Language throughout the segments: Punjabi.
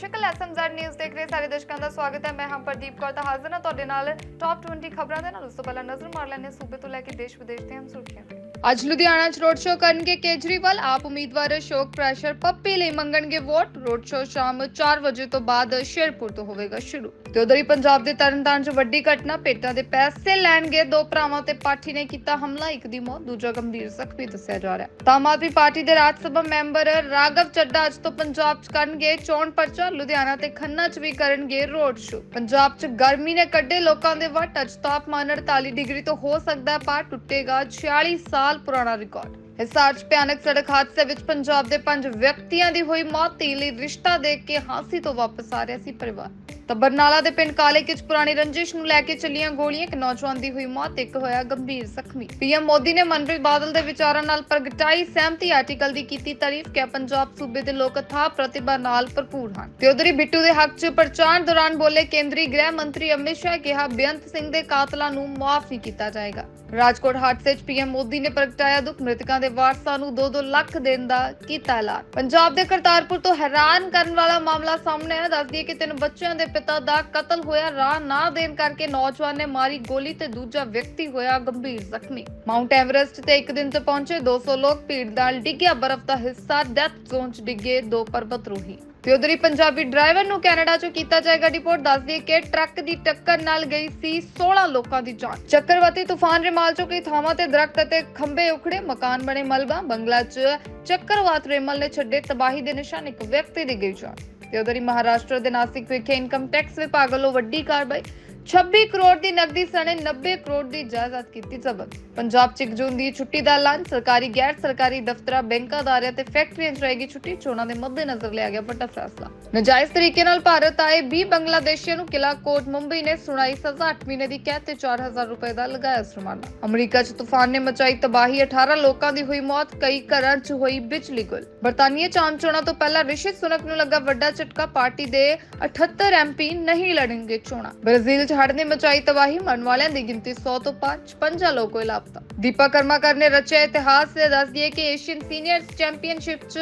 ਦਰਸ਼ਕ ਐਸਐਮਜ਼ੈਡ ਨਿਊਜ਼ ਦੇਖ ਰਹੇ ਸਾਰੇ ਦਰਸ਼ਕਾਂ ਦਾ ਸਵਾਗਤ ਹੈ। ਮੈਂ ਹਾਂ ਪ੍ਰਦੀਪ ਕੌਰ, ਤਾਂ ਹਾਜ਼ਰ ਹਾਂ ਤੁਹਾਡੇ ਨਾਲ। ਟੌਪ 20 ਖਬਰਾਂ ਦੇ ਨਾਲ, ਉਸ ਤੋਂ ਪਹਿਲਾਂ ਨਜ਼ਰ ਮਾਰ ਲੈਂਦੇ ਹਾਂ ਸੂਬੇ ਤੋਂ ਲੈ ਕੇ ਦੇਸ਼ ਵਿਦੇਸ਼ ਦੀਆਂ ਸੁਰਖੀਆਂ ਤੇ। ਅੱਜ ਲੁਧਿਆਣਾ 'ਚ ਰੋਡ ਸ਼ੋਅ ਕਰਨਗੇ ਕੇਜਰੀਵਾਲ। ਆਪ ਉਮੀਦਵਾਰ ਅਸ਼ੋਕ ਪ੍ਰੈਸ਼ਰ ਪੱਪੀ ਲਈ ਮੰਗਣਗੇ ਵੋਟ। ਰੋਡ ਸ਼ੋਅ ਸ਼ਾਮ 4 ਵਜੇ ਤੋਂ ਬਾਅਦ ਸ਼ੇਰਪੁਰ ਤੋਂ ਹੋਵੇਗਾ ਸ਼ੁਰੂ। ਤੇ ਉਧਰ ਹੀ ਪੰਜਾਬ ਦੇ ਤਰਨਤਾਰਨ 'ਚ ਵੱਡੀ ਘਟਨਾ, ਪੇਟਾਂ ਦੇ ਪੈਸੇ ਲੈਣਗੇ ਦੋ ਭਰਾਵਾਂ ਤੇ ਪਾਠੀ ਨੇ ਕੀਤਾ ਹਮਲਾ, ਇੱਕ ਦੀ ਮੌਤ, ਦੂਜਾ ਗੰਭੀਰ ਜ਼ਖਮੀ ਦੱਸਿਆ ਜਾ ਰਿਹਾ। ਹੈ ਆਮ ਆਦਮੀ ਪਾਰਟੀ ਦੇ ਰਾਜ ਸਭਾ ਮੈਂਬਰ ਰਾਘਵ ਚੱਡਾ ਅੱਜ ਤੋਂ ਪੰਜਾਬ 'ਚ ਕਰਨਗੇ ਚੋਣ ਪਰਚਾ। ਲੁਧਿਆਣਾ ਤੇ ਖੰਨਾ 'ਚ ਵੀ ਕਰਨਗੇ ਰੋਡ ਸ਼ੋਅ। ਪੰਜਾਬ 'ਚ ਗਰਮੀ ਨੇ ਕੱਢੇ ਲੋਕਾਂ ਦੇ ਵੱਟ। ਅੱਜ ਤਾਪਮਾਨ 48 ਡਿਗਰੀ ਤੋਂ ਹੋ ਸਕਦਾ ਹੈ, ਪਾਰ ਟੁੱਟੇਗਾ 46 ਸਾਲ। ਪੁਰਾਣਾ ਰਿਕਾਰਡ। ਹਿਸਾਰ 'ਚ ਭਿਆਨਕ ਸੜਕ ਹਾਦਸੇ ਵਿੱਚ ਪੰਜਾਬ ਦੇ ਪੰਜ ਵਿਅਕਤੀਆਂ ਦੀ ਹੋਈ ਮੌਤ, ਧੀ ਲਈ ਰਿਸ਼ਤਾ ਦੇਖ ਕੇ ਹਾਸੀ ਤੋਂ ਵਾਪਸ ਆ ਰਿਹਾ ਸੀ ਪਰਿਵਾਰ। ਤਾਂ ਬਰਨਾਲਾ ਦੇ ਪਿੰਡ ਕਾਲੇ ਕਿਚ ਪੁਰਾਣੀ ਰੰਜਿਸ਼ ਨੂੰ ਲੈ ਕੇ ਚੱਲੀਆਂ ਗੋਲੀਆਂ, ਇੱਕ ਨੌਜਵਾਨ ਦੀ ਹੋਈ ਮੌਤ, ਇੱਕ ਹੋਇਆ ਗੰਭੀਰ ਜ਼ਖਮੀ। ਪੀਐਮ ਮੋਦੀ ਨੇ ਮਨਪ੍ਰੀਤ ਬਾਦਲ ਦੇ ਵਿਚਾਰਾਂ ਨਾਲ ਪ੍ਰਗਟਾਈ ਸਹਿਮਤੀ ਆਰਟੀਕਲ ਦੀ ਕੀਤੀ ਤਾਰੀਫ ਕਿ ਪੰਜਾਬ ਸੂਬੇ ਦੇ ਲੋਕ ਅਥਾਹ ਪ੍ਰਤਿਭਾ ਨਾਲ ਭਰਪੂਰ ਹਨ। ਤੇ ਉਧਰ ਬਿੱਟੂ ਦੇ ਹੱਕ 'ਚ ਪ੍ਰਚਾਰ ਦੌਰਾਨ ਬੋਲੇ ਕੇਂਦਰੀ ਗ੍ਰਹਿ ਮੰਤਰੀ ਅਮਿਤ ਸ਼ਾਹ, ਕਿਹਾ ਬੇਅੰਤ ਸਿੰਘ ਦੇ ਕਾਤਲਾਂ ਨੂੰ ਮਾਫ ਨਹੀਂ ਕੀਤਾ ਜਾਏਗਾ। ਰਾਜਕੋਟ ਹਾਦਸੇ 'ਚ ਪੀਐਮ ਮੋਦੀ ਨੇ ਪ੍ਰਗਟਾਇਆ ਦੁੱਖ, ਮ੍ਰਿਤਕਾਂ ਦੇ ਵਾਰਸਾਂ ਨੂੰ 2-2 ਲੱਖ ਦੇਣ ਦਾ ਕੀਤਾ ਐਲਾਨ। ਪੰਜਾਬ ਦੇ ਕਰਤਾਰਪੁਰ ਤੋਂ ਹੈਰਾਨ ਕਰਨ ਵਾਲਾ ਮਾਮਲਾ ਸਾਹਮਣੇ ਆਇਆ ਦੱਸਦੀ ਹੈ ਕਿ ਤਿੰਨ ਬੱਚਿਆਂ ਦੇ ਪਿਤਾ ਦਾ ਕਤਲ ਹੋਇਆ, ਰਾਹ ਨਾ ਦੇਣ ਕਰਕੇ ਨੌਜਵਾਨ ਨੇ ਮਾਰੀ ਗੋਲੀ ਤੇ ਦੂਜਾ ਵਿਅਕਤੀ ਹੋਇਆ ਗੰਭੀਰ ਜ਼ਖਮੀ। ਮਾਊਂਟ ਐਵਰੈਸਟ ਤੇ ਇੱਕ ਦਿਨ 'ਚ ਪਹੁੰਚੇ 200 ਲੋਕ ਭੀੜ ਨਾਲ ਡਿੱਗਿਆ, ਬਰਫ਼ ਦਾ ਹਿੱਸਾ ਡੈਥ ਜ਼ੋਨ 'ਚ ਡਿੱਗੇ ਦੋ ਪਰਬਤਰੋਹੀ ਤੇ ਉਧਰ ਹੀ ਪੰਜਾਬੀ ਡਰਾਈਵਰ ਨੂੰ ਕੈਨੇਡਾ ਚੋਂ ਕੀਤਾ ਜਾਏਗਾ ਰਿਪੋਰਟ ਦੱਸਦੀ ਹੈ ਕਿ ਟਰੱਕ ਦੀ ਟੱਕਰ ਨਾਲ ਗਈ ਸੀ 16 ਲੋਕਾਂ ਦੀ ਜਾਨ। ਚੱਕਰਵਾਤੀ ਤੂਫਾਨ ਰਿਮਾਲ ਚੋਂ ਥਾਵਾਂ ਤੇ ਦਰਖਤ ਅਤੇ ਖੰਭੇ ਉਖੜੇ ਮਕਾਨ ਬਣੇ ਮਲਬਾ ਬੰਗਲਾ 'ਚ ਚੱਕਰਵਾਤ ਰਿਮਲ ਨੇ ਛੱਡੇ ਤਬਾਹੀ ਦੇ ਨਿਸ਼ਾਨ ਇੱਕ ਵਿਅਕਤੀ ਦੀ ਗਈ ਜਾਨ ਤੇ ਉਧਰ ਹੀ ਮਹਾਰਾਸ਼ਟਰ ਦੇ ਨਾਸਿਕ ਵਿਖੇ ਇਨਕਮ ਟੈਕਸ ਵਿਭਾਗ ਵੱਲੋਂ ਵੱਡੀ ਕਾਰਵਾਈ 26 ਕਰੋੜ ਦੀ ਨਕਦੀ ਸਣੇ 90 ਕਰੋੜ ਦੀ ਜਾਇਦਾਦ ਕੀਤੀ ਜ਼ਬਤ। ਪੰਜਾਬ 'ਚ 1 ਜੂਨ ਦੀ ਛੁੱਟੀ ਦਾ ਐਲਾਨ, ਸਰਕਾਰੀ, ਗੈਰ ਸਰਕਾਰੀ ਦਫ਼ਤਰਾਂ, ਬੈਂਕਾਂ ਅਦਾਰਿਆਂ ਤੇ ਫੈਕਟਰੀਆਂ 'ਚ ਰਹੇਗੀ ਛੁੱਟੀ, ਚੋਣਾਂ ਦੇ ਮੱਦੇਨਜ਼ਰ ਲਿਆ ਗਿਆ ਵੱਡਾ ਫੈਸਲਾ। ਨਜਾਇਜ਼ ਤਰੀਕੇ ਨਾਲ ਭਾਰਤ ਆਏ 20 ਬੰਗਲਾਦੇਸ਼ੀਆਂ ਨੂੰ ਕਿਲਾ ਕੋਟ ਮੁੰਬਈ ਨੇ ਸੁਣਾਈ ਸਜ਼ਾ 8 ਮਹੀਨੇ ਦੀ ਕੈਦ ਤੇ 4000 ਰੁਪਏ ਦਾ ਲਗਾਇਆ ਜੁਰਮਾਨਾ ਅਮਰੀਕਾ 'ਚ ਤੂਫਾਨ ਨੇ ਮਚਾਈ ਤਬਾਹੀ 18 ਲੋਕਾਂ ਦੀ ਹੋਈ ਮੌਤ, ਕਈ ਘਰਾਂ 'ਚ ਹੋਈ ਬਿਜਲੀ ਗੁੱਲ। ਬਰਤਾਨੀਆ 'ਚ ਆਮ ਚੋਣਾਂ ਤੋਂ ਪਹਿਲਾਂ ਰਿਸ਼ੀ ਸੁਨਕ ਨੂੰ ਲੱਗਾ ਵੱਡਾ ਝਟਕਾ, ਪਾਰਟੀ ਦੇ 78 ਐਮਪੀ ਨਹੀਂ ਲੜਨਗੇ ਚੋਣਾਂ। ਬ੍ਰਾਜ਼ੀਲ 'ਚ ਹੜ੍ਹ ਨੇ ਮਚਾਈ ਤਬਾਹੀ ਮਰਨ ਵਾਲਿਆਂ ਦੀ ਗਿਣਤੀ 100 ਤੋਂ ਪਾਰ 56 ਲੋਕ ਹੋਏ ਲਾਪਤਾ। ਦੀਪਾ ਕਰਮਾਕਰ ਨੇ ਰਚਿਆ ਇਤਿਹਾਸ ਤੇ ਦੱਸਦੀ ਹੈ ਕਿ ਏਸ਼ੀਅਨ ਸੀਨੀਅਰ ਚੈਂਪੀਅਨਸ਼ਿਪ 'ਚ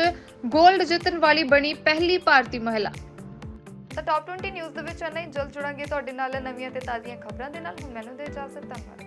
골ਡ ਜਿੱਤਣ ਵਾਲੀ ਬਣੀ ਪਹਿਲੀ ਭਾਰਤੀ ਮਹਿਲਾ। ਤਾਂ ਟੌਪ 20 ਨਿਊਜ਼ ਦੇ ਵਿੱਚ ਇੰਨਾ ਹੀ। ਜਲਦ ਜੁੜਾਂਗੇ ਤੁਹਾਡੇ ਨਾਲ ਨਵੀਆਂ ਤੇ ਤਾਜ਼ੀਆਂ ਖਬਰਾਂ ਦੇ ਨਾਲ। ਹੁਣ ਮੈਨੂੰ ਦੇ ਇਜਾਜ਼ਤ, ਧੰਨਵਾਦ।